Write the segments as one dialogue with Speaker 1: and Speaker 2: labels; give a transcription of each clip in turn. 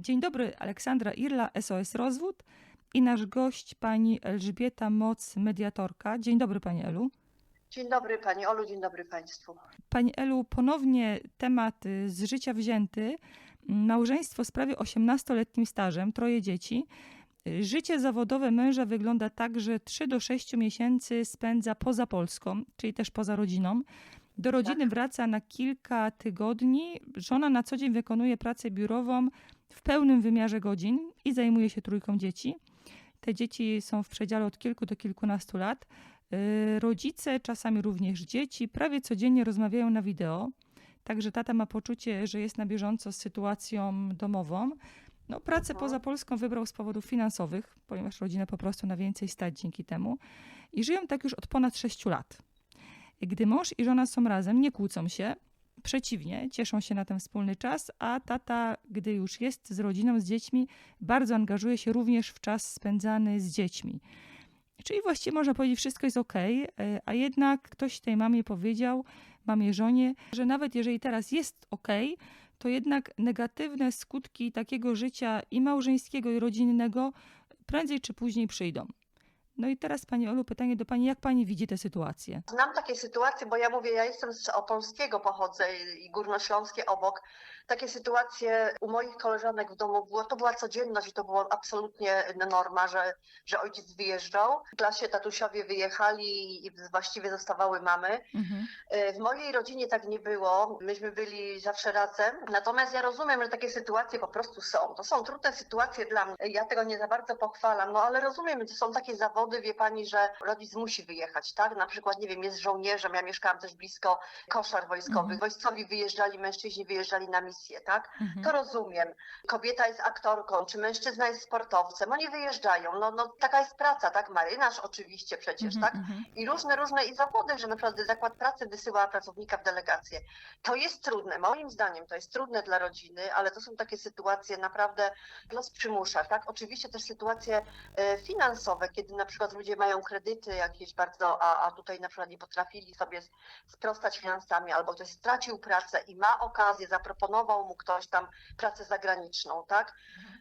Speaker 1: Dzień dobry, Aleksandra Irla, SOS Rozwód i nasz gość pani Elżbieta Moc, mediatorka. Dzień dobry pani Elu.
Speaker 2: Dzień dobry Pani Olu, dzień dobry Państwu.
Speaker 1: Pani Elu, ponownie temat y, z życia wzięty. Małżeństwo z prawie 18-letnim stażem, troje dzieci. Życie zawodowe męża wygląda tak, że 3 do 6 miesięcy spędza poza Polską, czyli też poza rodziną. Do rodziny wraca na kilka tygodni. Żona na co dzień wykonuje pracę biurową w pełnym wymiarze godzin i zajmuje się trójką dzieci. Te dzieci są w przedziale od kilku do kilkunastu lat. Y, Rodzice, czasami również dzieci, prawie codziennie rozmawiają na wideo. Także tata ma poczucie, że jest na bieżąco z sytuacją domową. No, pracę poza Polską wybrał z powodów finansowych, ponieważ rodzinę po prostu na więcej stać dzięki temu. I żyją tak już od ponad 6 lat. Gdy mąż i żona są razem, nie kłócą się. Przeciwnie, cieszą się na ten wspólny czas, a tata, gdy już jest z rodziną, z dziećmi, bardzo angażuje się również w czas spędzany z dziećmi. Czyli właściwie można powiedzieć, wszystko jest ok, a jednak ktoś tej mamie powiedział, mamie żonie, że nawet jeżeli teraz jest ok, to jednak negatywne skutki takiego życia i małżeńskiego, i rodzinnego prędzej czy później przyjdą. No i teraz, Pani Olu, pytanie do Pani, jak Pani widzi tę sytuację?
Speaker 2: Znam takie sytuacje, bo ja mówię, ja jestem z opolskiego pochodzę i górnośląskie obok. Takie sytuacje u moich koleżanek w domu było, to była codzienność i to było absolutnie norma, że, że ojciec wyjeżdżał. W klasie tatusiowie wyjechali i właściwie zostawały mamy.
Speaker 1: Mhm.
Speaker 2: W mojej rodzinie tak nie było. Myśmy byli zawsze razem. Natomiast ja rozumiem, że takie sytuacje po prostu są. To są trudne sytuacje dla mnie. Ja tego nie za bardzo pochwalam, no ale rozumiem, że są takie zawody, wie pani, że rodzic musi wyjechać, tak? Na przykład, nie wiem, jest żołnierzem. Ja mieszkałam też blisko koszar wojskowych.
Speaker 1: Mhm.
Speaker 2: Wojskowi wyjeżdżali, mężczyźni wyjeżdżali na misję, tak?
Speaker 1: Mhm.
Speaker 2: To rozumiem. Kobieta jest aktorką, czy mężczyzna jest sportowcem. Oni wyjeżdżają. No, no taka jest praca, tak? Marynarz oczywiście przecież,
Speaker 1: Mhm,
Speaker 2: tak?
Speaker 1: mhm.
Speaker 2: i różne, różne i zawody, że naprawdę zakład pracy wysyła pracownika w delegację. To jest trudne, moim zdaniem to jest trudne dla rodziny, ale to są takie sytuacje naprawdę, los przymusza, tak? Oczywiście też sytuacje e, finansowe, kiedy na przykład ludzie mają kredyty jakieś bardzo, a, a tutaj na przykład nie potrafili sobie sprostać finansami, albo ktoś stracił pracę i ma okazję, zaproponował mu ktoś tam pracę zagraniczną, tak?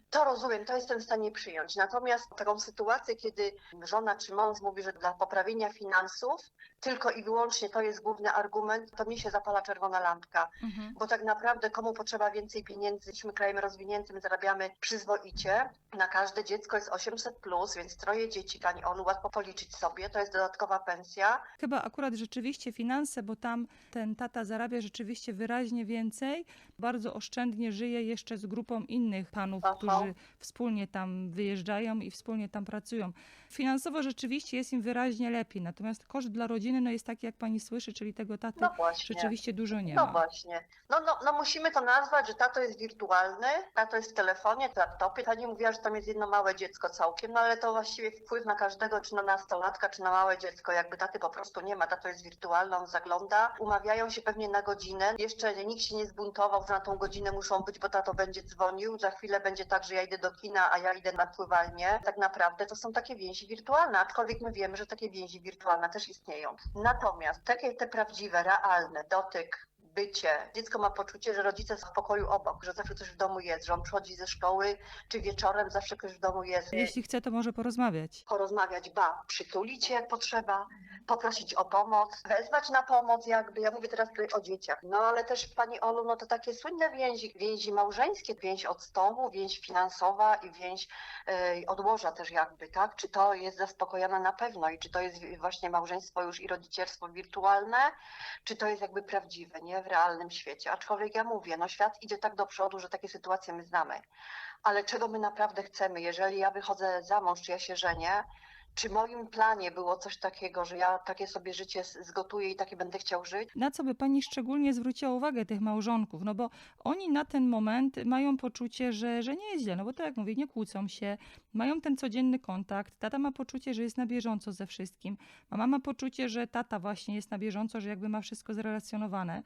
Speaker 2: To rozumiem, to jestem w stanie przyjąć. Natomiast taką sytuację, kiedy żona czy mąż mówi, że dla poprawienia finansów tylko i wyłącznie to jest główny argument, to mi się zapala czerwona lampka.
Speaker 1: Mhm.
Speaker 2: Bo tak naprawdę komu potrzeba więcej pieniędzy? Jesteśmy krajem rozwiniętym, zarabiamy przyzwoicie. Na każde dziecko jest 800 plus, więc troje dzieci, pani Olu, łatwo policzyć sobie, to jest dodatkowa pensja.
Speaker 1: Chyba akurat rzeczywiście finanse, bo tam ten tata zarabia rzeczywiście wyraźnie więcej, bardzo oszczędnie żyje jeszcze z grupą innych panów,
Speaker 2: Aha.
Speaker 1: którzy wspólnie tam wyjeżdżają i wspólnie tam pracują. Finansowo rzeczywiście jest im wyraźnie lepiej, natomiast koszt dla rodziny no jest taki, jak pani słyszy, czyli tego taty
Speaker 2: No
Speaker 1: rzeczywiście dużo nie
Speaker 2: No
Speaker 1: ma.
Speaker 2: właśnie. No, no, no musimy to nazwać, że tato jest wirtualny, tato jest w telefonie, w laptopie. Pani mówiła, że tam jest jedno małe dziecko całkiem, no ale to właściwie wpływ na każdego, czy na nastolatka, czy na małe dziecko. Jakby taty po prostu nie ma, tato jest wirtualny, on zagląda. Umawiają się pewnie na godzinę. Jeszcze nikt się nie zbuntował, że na tą godzinę muszą być, bo tato będzie dzwonił. Za chwilę będzie tak, że ja idę do kina, a ja idę na pływalnię. Tak naprawdę to są takie więzi wirtualne, aczkolwiek my wiemy, że takie więzi wirtualne też istnieją. Natomiast takie te prawdziwe, realne, dotyk, bycie. Dziecko ma poczucie, że rodzice są w pokoju obok, że zawsze coś w domu jest, że on przychodzi ze szkoły, czy wieczorem zawsze ktoś w domu jest.
Speaker 1: Jeśli chce, to może porozmawiać.
Speaker 2: Porozmawiać, ba, przytulić się jak potrzeba, poprosić o pomoc, wezwać na pomoc jakby. Ja mówię teraz tutaj o dzieciach. No ale też Pani Olu, no to takie słynne więzi, więzi małżeńskie, więź od stołu, więź finansowa i więź e, od łoża też jakby, tak? Czy to jest zaspokojone na pewno i czy to jest właśnie małżeństwo już i rodzicielstwo wirtualne, czy to jest jakby prawdziwe, nie? W realnym świecie. Aczkolwiek ja mówię, no świat idzie tak do przodu, że takie sytuacje my znamy. Ale czego my naprawdę chcemy? Jeżeli ja wychodzę za mąż, czy ja się żenię, czy moim planie było coś takiego, że ja takie sobie życie zgotuję i takie będę chciał żyć?
Speaker 1: Na co by pani szczególnie zwróciła uwagę tych małżonków? No bo oni na ten moment mają poczucie, że, że nie jest źle, no bo tak jak mówię, nie kłócą się, mają ten codzienny kontakt, tata ma poczucie, że jest na bieżąco ze wszystkim, mama ma poczucie, że tata właśnie jest na bieżąco, że jakby ma wszystko zrelacjonowane.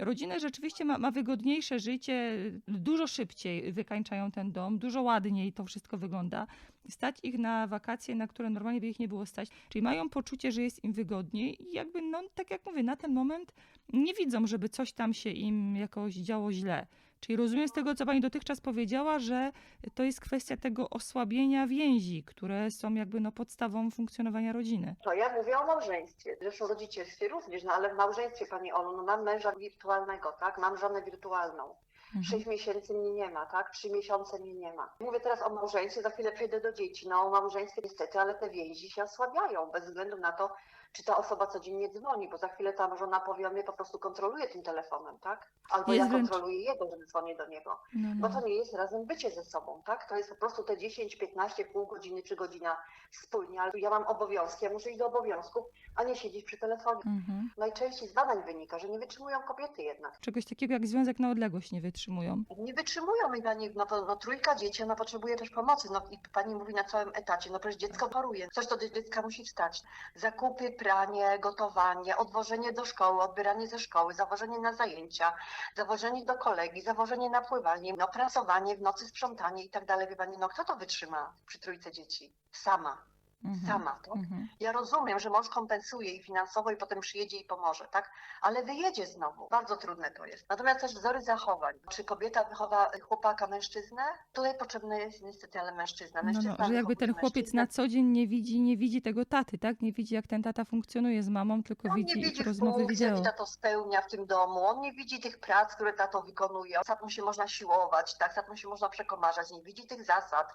Speaker 1: Rodzina rzeczywiście ma, ma wygodniejsze życie, dużo szybciej wykańczają ten dom, dużo ładniej to wszystko wygląda. Stać ich na wakacje, na które normalnie by ich nie było stać. Czyli mają poczucie, że jest im wygodniej i jakby, no tak jak mówię, na ten moment nie widzą, żeby coś tam się im jakoś działo źle. Czyli rozumiem z tego, co pani dotychczas powiedziała, że to jest kwestia tego osłabienia więzi, które są jakby no podstawą funkcjonowania rodziny.
Speaker 2: To ja mówię o małżeństwie. Zresztą rodzicielstwie również, no ale w małżeństwie, Pani Olu, no mam męża wirtualnego, tak? Mam żonę wirtualną.
Speaker 1: Mhm.
Speaker 2: Sześć miesięcy mnie nie ma, tak? Trzy miesiące mnie nie ma. Mówię teraz o małżeństwie, za chwilę przejdę do dzieci. No o małżeństwie niestety, ale te więzi się osłabiają bez względu na to, czy ta osoba codziennie dzwoni, bo za chwilę ta żona powie, on mnie po prostu kontroluje tym telefonem, tak? Albo
Speaker 1: Jest
Speaker 2: ja
Speaker 1: wręcz-
Speaker 2: kontroluję jego, że dzwonię do niego.
Speaker 1: No,
Speaker 2: Bo
Speaker 1: no.
Speaker 2: to nie jest razem bycie ze sobą, tak? To jest po prostu te 10, 15, pół godziny czy godzina wspólnie, ale ja mam obowiązki, ja muszę iść do obowiązków, a nie siedzieć przy telefonie.
Speaker 1: Mhm.
Speaker 2: Najczęściej z badań wynika, że nie wytrzymują kobiety jednak.
Speaker 1: Czegoś takiego jak związek na odległość nie wytrzymują.
Speaker 2: Nie wytrzymują i pani, no, to, no trójka dzieci, ona potrzebuje też pomocy. No i pani mówi na całym etacie, no przecież dziecko choruje, coś do dziecka musi wstać. Zakupy, pranie, gotowanie, odwożenie do szkoły, odbieranie ze szkoły, zawożenie na zajęcia, zawożenie do kolegi, zawożenie na pływanie, no pracowanie, w nocy sprzątanie i tak dalej. Wie pani, no kto to wytrzyma przy trójce dzieci? Sama,
Speaker 1: Mhm.
Speaker 2: sama, tak?
Speaker 1: Mhm.
Speaker 2: Ja rozumiem, że mąż kompensuje i finansowo i potem przyjedzie i pomoże, tak? Ale wyjedzie znowu. Bardzo trudne to jest. Natomiast też wzory zachowań. Czy kobieta wychowa chłopaka, mężczyznę? Tutaj potrzebny jest niestety, ale mężczyzna.
Speaker 1: No,
Speaker 2: mężczyzna
Speaker 1: no, że jakby ten chłopiec na co dzień nie widzi, nie widzi tego taty, tak? Nie widzi, jak ten tata funkcjonuje z mamą, tylko
Speaker 2: On nie
Speaker 1: widzi ich
Speaker 2: widzi
Speaker 1: rozmowy wideo.
Speaker 2: tato spełnia w tym domu. On nie widzi tych prac, które tato wykonuje. Tatą się można siłować, tak? Tatą się można przekomarzać. Nie widzi tych zasad.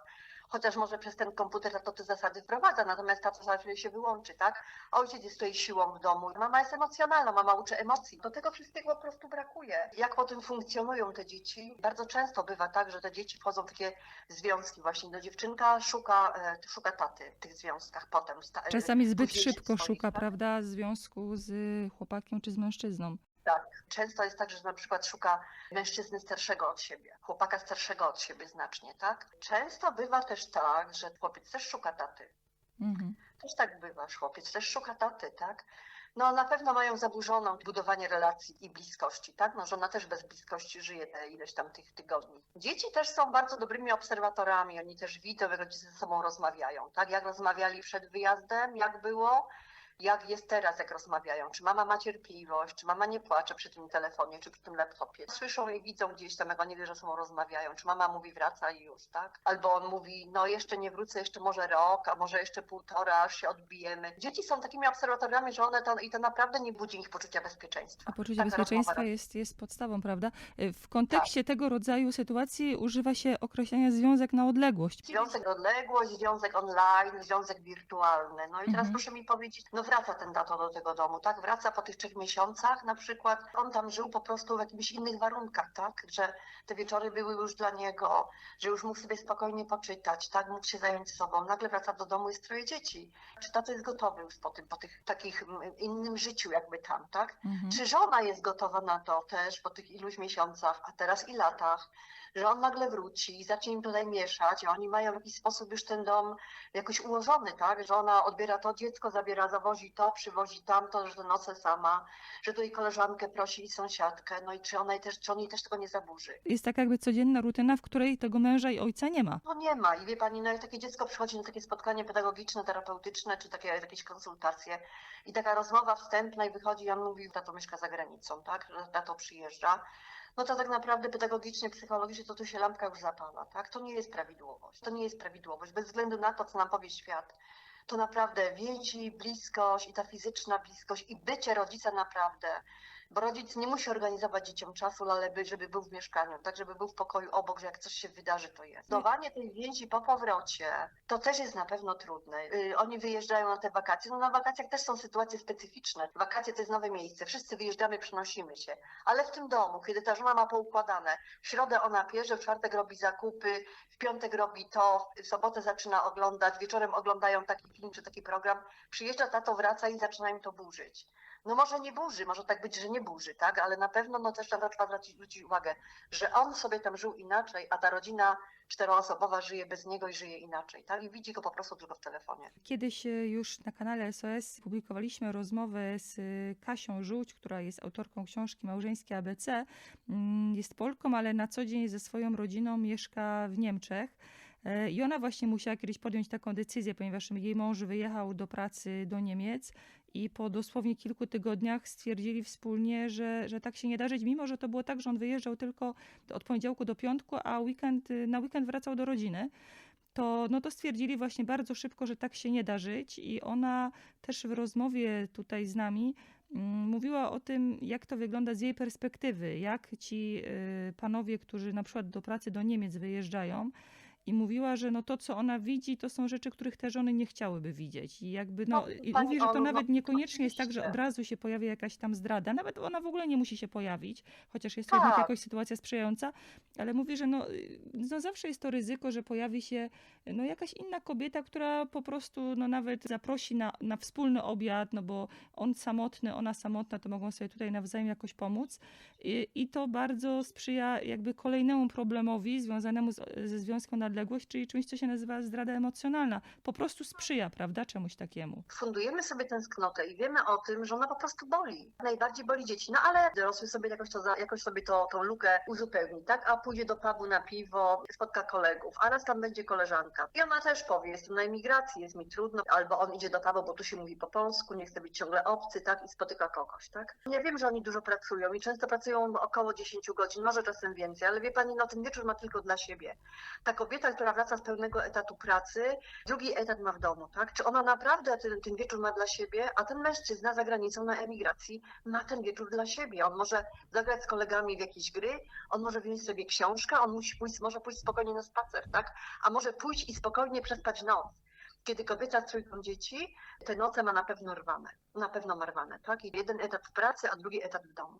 Speaker 2: Chociaż może przez ten komputer tato te zasady wprowadza, natomiast tato zawsze się wyłączy, tak? A ojciec jest tutaj siłą w domu. Mama jest emocjonalna, mama uczy emocji. Do tego wszystkiego po prostu brakuje. Jak potem funkcjonują te dzieci? Bardzo często bywa tak, że te dzieci wchodzą w takie związki właśnie. No dziewczynka szuka, e, szuka taty w tych związkach potem. sta- e,
Speaker 1: Czasami zbyt szybko
Speaker 2: swoich,
Speaker 1: szuka,
Speaker 2: tak?
Speaker 1: prawda, związku z chłopakiem czy z mężczyzną.
Speaker 2: Tak. Często jest tak, że na przykład szuka mężczyzny starszego od siebie, chłopaka starszego od siebie znacznie, tak? Często bywa też tak, że chłopiec też szuka taty.
Speaker 1: Mhm.
Speaker 2: Też tak bywa, chłopiec też szuka taty, tak? No na pewno mają zaburzoną budowanie relacji i bliskości, tak? No żona też bez bliskości żyje te ileś tam tych tygodni. Dzieci też są bardzo dobrymi obserwatorami, oni też widzą, jak rodzice ze sobą rozmawiają, tak? Jak rozmawiali przed wyjazdem, jak było, jak jest teraz, jak rozmawiają. Czy mama ma cierpliwość, czy mama nie płacze przy tym telefonie, czy przy tym laptopie. Słyszą i widzą gdzieś tam, jak oni wie, że sobą rozmawiają. Czy mama mówi wraca i już, tak? Albo on mówi, no jeszcze nie wrócę, jeszcze może rok, a może jeszcze półtora, aż się odbijemy. Dzieci są takimi obserwatorami, że one to, i to naprawdę nie budzi ich poczucia bezpieczeństwa.
Speaker 1: A poczucie
Speaker 2: Taka
Speaker 1: bezpieczeństwa
Speaker 2: rozmowa-
Speaker 1: jest, jest podstawą, prawda? W kontekście
Speaker 2: Tak.
Speaker 1: tego rodzaju sytuacji używa się określenia związek na odległość.
Speaker 2: Związek odległość, związek online, związek wirtualny. No i teraz
Speaker 1: Mhm.
Speaker 2: proszę mi powiedzieć, no wraca ten tato do tego domu, tak? Wraca po tych trzech miesiącach na przykład. On tam żył po prostu w jakichś innych warunkach, tak? Że te wieczory były już dla niego, że już mógł sobie spokojnie poczytać, tak? Mógł się zająć sobą. Nagle wraca do domu, jest troje dzieci. Czy tato jest gotowy już po tym, po tych takich mm, innym życiu jakby tam, tak?
Speaker 1: Mhm.
Speaker 2: Czy żona jest gotowa na to też po tych iluś miesiącach, a teraz i latach, że on nagle wróci i zacznie im tutaj mieszać, a oni mają w jakiś sposób już ten dom jakoś ułożony, tak? Że ona odbiera to dziecko, zabiera, zawozi to, przywozi tamto, że nocę sama, że tutaj koleżankę prosi i sąsiadkę, no i czy ona też, czy on jej też tego nie zaburzy.
Speaker 1: Jest taka jakby codzienna rutyna, w której tego męża i ojca nie ma.
Speaker 2: No nie ma i wie pani, no jak takie dziecko przychodzi na takie spotkanie pedagogiczne, terapeutyczne, czy takie jakieś konsultacje i taka rozmowa wstępna i wychodzi, on mówi, tato mieszka za granicą, tak, że tato przyjeżdża, no to tak naprawdę pedagogicznie, psychologicznie to tu się lampka już zapala, tak, to nie jest prawidłowość, to nie jest prawidłowość, bez względu na to, co nam powie świat, to naprawdę więzi, bliskość i ta fizyczna bliskość i bycie rodzica naprawdę, bo rodzic nie musi organizować dzieciom czasu, ale by, żeby był w mieszkaniu, tak żeby był w pokoju obok, że jak coś się wydarzy, to jest. Budowanie tej więzi po powrocie, to też jest na pewno trudne. Yy, oni wyjeżdżają na te wakacje, no na wakacjach też są sytuacje specyficzne. Wakacje to jest nowe miejsce, wszyscy wyjeżdżamy, przenosimy się, ale w tym domu, kiedy ta żona ma poukładane, w środę ona pierze, w czwartek robi zakupy, w piątek robi to, w sobotę zaczyna oglądać, wieczorem oglądają taki film czy taki program, przyjeżdża tato, wraca i zaczyna im to burzyć. No może nie burzy, może tak być, że nie burzy, tak? Ale na pewno no też trzeba zwrócić, uwagę, że on sobie tam żył inaczej, a ta rodzina czteroosobowa żyje bez niego i żyje inaczej, tak? I widzi go po prostu tylko w telefonie.
Speaker 1: Kiedyś e, już na kanale SOS publikowaliśmy rozmowę z e, Kasią Żółć, która jest autorką książki Małżeńskie ABC. Mm, Jest Polką, ale na co dzień ze swoją rodziną mieszka w Niemczech. E, I ona właśnie musiała kiedyś podjąć taką decyzję, ponieważ jej mąż wyjechał do pracy do Niemiec i po dosłownie kilku tygodniach stwierdzili wspólnie, że, że tak się nie da żyć, mimo że to było tak, że on wyjeżdżał tylko od poniedziałku do piątku, a weekend, y, na weekend wracał do rodziny. To, no to stwierdzili właśnie bardzo szybko, że tak się nie da żyć i ona też w rozmowie tutaj z nami mm, mówiła o tym, jak to wygląda z jej perspektywy, jak ci y, panowie, którzy na przykład do pracy do Niemiec wyjeżdżają, i mówiła, że no to, co ona widzi, to są rzeczy, których te żony nie chciałyby widzieć. I jakby, no,
Speaker 2: No,
Speaker 1: i mówi, że to
Speaker 2: Olu, no,
Speaker 1: nawet niekoniecznie jest tak, że
Speaker 2: oczywiście.
Speaker 1: od razu się pojawia jakaś tam zdrada. Nawet ona w ogóle nie musi się pojawić, chociaż jest to
Speaker 2: Tak.
Speaker 1: jakoś sytuacja sprzyjająca, ale mówi, że no, no zawsze jest to ryzyko, że pojawi się no jakaś inna kobieta, która po prostu no nawet zaprosi na, na wspólny obiad, no bo on samotny, ona samotna, to mogą sobie tutaj nawzajem jakoś pomóc. I, i to bardzo sprzyja jakby kolejnemu problemowi związanemu z, ze związkiem na odległość, czyli czymś, co się nazywa zdrada emocjonalna. Po prostu sprzyja, prawda, czemuś takiemu.
Speaker 2: fundujemy sobie tęsknotę i wiemy o tym, że ona po prostu boli. Najbardziej boli dzieci, no ale dorosły sobie jakoś, to, jakoś sobie to, tą lukę uzupełni, tak? A pójdzie do pubu na piwo, spotka kolegów, a raz tam będzie koleżanka. I ona też powie, jestem na emigracji, jest mi trudno, albo on idzie do pubu, bo tu się mówi po polsku, nie chce być ciągle obcy, tak? I spotyka kogoś, tak? Ja wiem, że oni dużo pracują i często pracują około 10 godzin, może czasem więcej, ale wie pani, no ten wieczór ma tylko dla siebie. Ta kobieta, która wraca z pełnego etatu pracy, drugi etat ma w domu, tak? Czy ona naprawdę ten, ten wieczór ma dla siebie, a ten mężczyzna za granicą na emigracji ma ten wieczór dla siebie. On może zagrać z kolegami w jakieś gry, on może wziąć sobie książkę, on musi pójść, może pójść spokojnie na spacer, tak? A może pójść i spokojnie przespać noc. Kiedy kobieta z trójką dzieci, te noce ma na pewno rwane, na pewno ma rwane, tak? I jeden etat w pracy, a drugi etat w domu.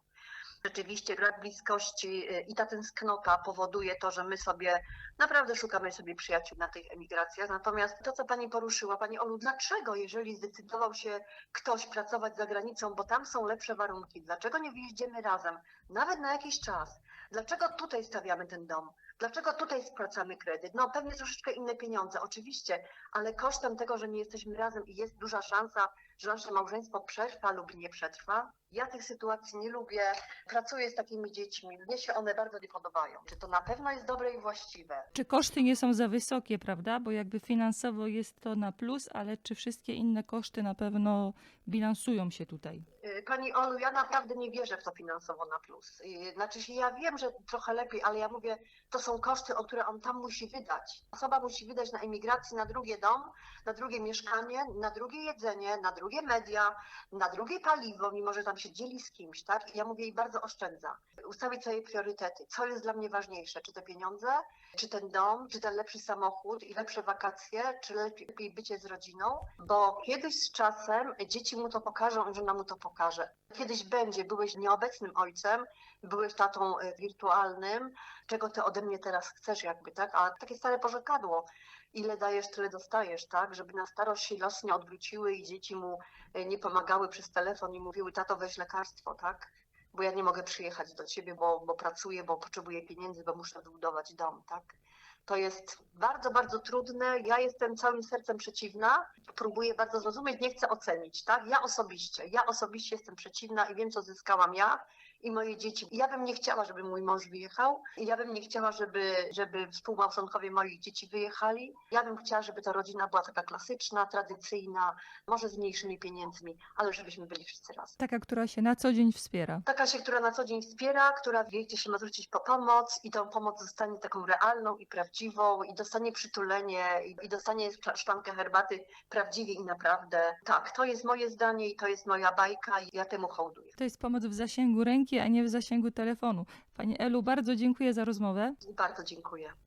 Speaker 2: Rzeczywiście brak bliskości y, i ta tęsknota powoduje to, że my sobie naprawdę szukamy sobie przyjaciół na tych emigracjach. Natomiast to, co Pani poruszyła, Pani Olu, dlaczego, jeżeli zdecydował się ktoś pracować za granicą, bo tam są lepsze warunki, dlaczego nie wyjeździmy razem, nawet na jakiś czas? Dlaczego tutaj stawiamy ten dom? Dlaczego tutaj spłacamy kredyt? No pewnie troszeczkę inne pieniądze, oczywiście, ale kosztem tego, że nie jesteśmy razem i jest duża szansa, że nasze małżeństwo przetrwa lub nie przetrwa. Ja tych sytuacji nie lubię. Pracuję z takimi dziećmi. Mnie się one bardzo nie podobają. Czy to na pewno jest dobre i właściwe?
Speaker 1: Czy koszty nie są za wysokie, prawda? Bo jakby finansowo jest to na plus, ale czy wszystkie inne koszty na pewno bilansują się tutaj?
Speaker 2: Y, Pani Olu, ja naprawdę nie wierzę w to finansowo na plus. Y, Znaczy się, ja wiem, że trochę lepiej, ale ja mówię, to są koszty, o które on tam musi wydać. Osoba musi wydać na emigracji, na drugie dom, na drugie mieszkanie, na drugie jedzenie, na drugie media, na drugie paliwo, mimo że tam się dzieli z kimś, tak? Ja mówię jej bardzo oszczędza. Ustawić sobie priorytety. Co jest dla mnie ważniejsze? Czy te pieniądze, czy ten dom, czy ten lepszy samochód i lepsze wakacje, czy lepiej bycie z rodziną? Bo kiedyś z czasem dzieci mu to pokażą, żona mu to pokaże. Kiedyś będzie, byłeś nieobecnym ojcem, byłeś tatą e, wirtualnym, czego ty ode mnie teraz chcesz jakby, tak? A takie stare porzekadło, ile dajesz, tyle dostajesz, tak? Żeby na starość się losy nie odwróciły i dzieci mu e, nie pomagały przez telefon i mówiły, tato weź lekarstwo, tak? Bo ja nie mogę przyjechać do ciebie, bo, bo pracuję, bo potrzebuję pieniędzy, bo muszę wybudować dom, tak? To jest bardzo, bardzo trudne. Ja jestem całym sercem przeciwna. Próbuję bardzo zrozumieć, nie chcę ocenić, tak? Ja osobiście, ja osobiście jestem przeciwna i wiem, co zyskałam ja i moje dzieci. Ja bym nie chciała, żeby mój mąż wyjechał. Ja bym nie chciała, żeby, żeby współmałżonkowie moich dzieci wyjechali. Ja bym chciała, żeby ta rodzina była taka klasyczna, tradycyjna, może z mniejszymi pieniędzmi, ale żebyśmy byli wszyscy razem.
Speaker 1: Taka, która się na co dzień wspiera.
Speaker 2: Taka się, która na co dzień wspiera, która wie, gdzie się ma zwrócić po pomoc i tą pomoc zostanie taką realną i prawdziwą i dostanie przytulenie i, i dostanie szkla- szklankę herbaty prawdziwie i naprawdę. Tak, to jest moje zdanie i to jest moja bajka i ja temu hołduję.
Speaker 1: To jest pomoc w zasięgu ręki, a nie w zasięgu telefonu. Pani Elu, bardzo dziękuję za rozmowę.
Speaker 2: Bardzo dziękuję.